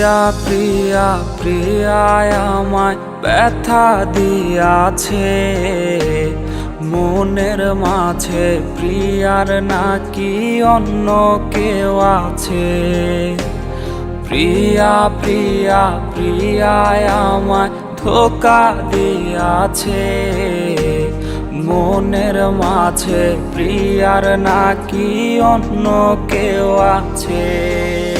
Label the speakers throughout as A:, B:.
A: প্রিয়া প্রিয়া, প্রিয়ায় আমায় ব্যথা দিয়াছে। মনের মাঝে প্রিয়ার নাকি অন্য কেউ আছে? প্রিয়া প্রিয়া, প্রিয়ায় আমায় ধোকা দিয়াছে। মনের মাঝে প্রিয়ার নাকি অন্য কেউ আছে?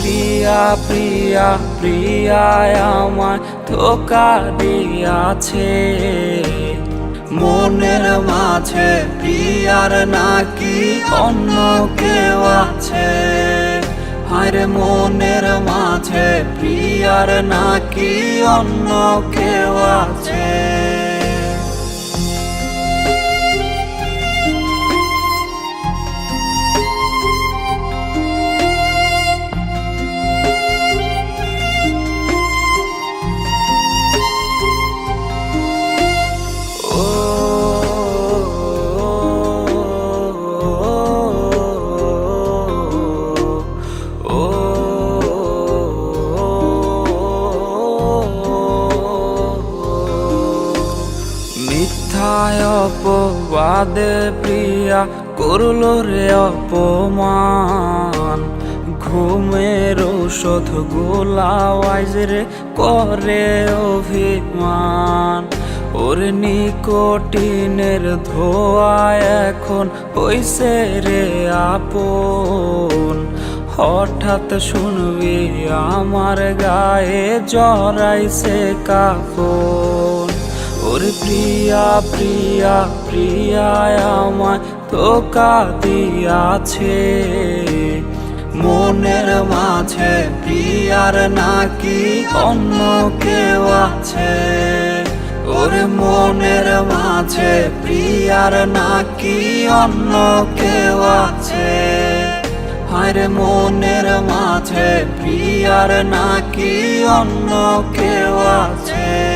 A: প্রিয়া প্রিয়া, প্রিয়ায় আমায় ধোকা দিয়াছে। মনের মাঝে প্রিয়ার নাকি অন্য কেউ আছে? হায়রে মনের মাঝে প্রিয়ার নাকি অন্য কেউ আছে? মিথ্যায় অপবাদে প্রিয়া করল রে অপমান। ঘুমের ঔষধ গোলাওয়াইজ রে করে অভিমান। ওর নিকটিনের ধোয়া এখন হইছে রে আপন। হঠাৎ শুনবি আমার গায়ে জড়াইছে কাপড় ওরে প্রিয়া প্রিয়া প্রিয়া আমায় ধোকা দিয়াছে। মনের মাঝে প্রিয়ার নাকি অন্য কেউ আছে? ওরে মনের মাঝে প্রিয়ার নাকি অন্য কেউ আছে? হায়রে মনের মাঝে প্রিয়ার নাকি অন্য কেউ আছে?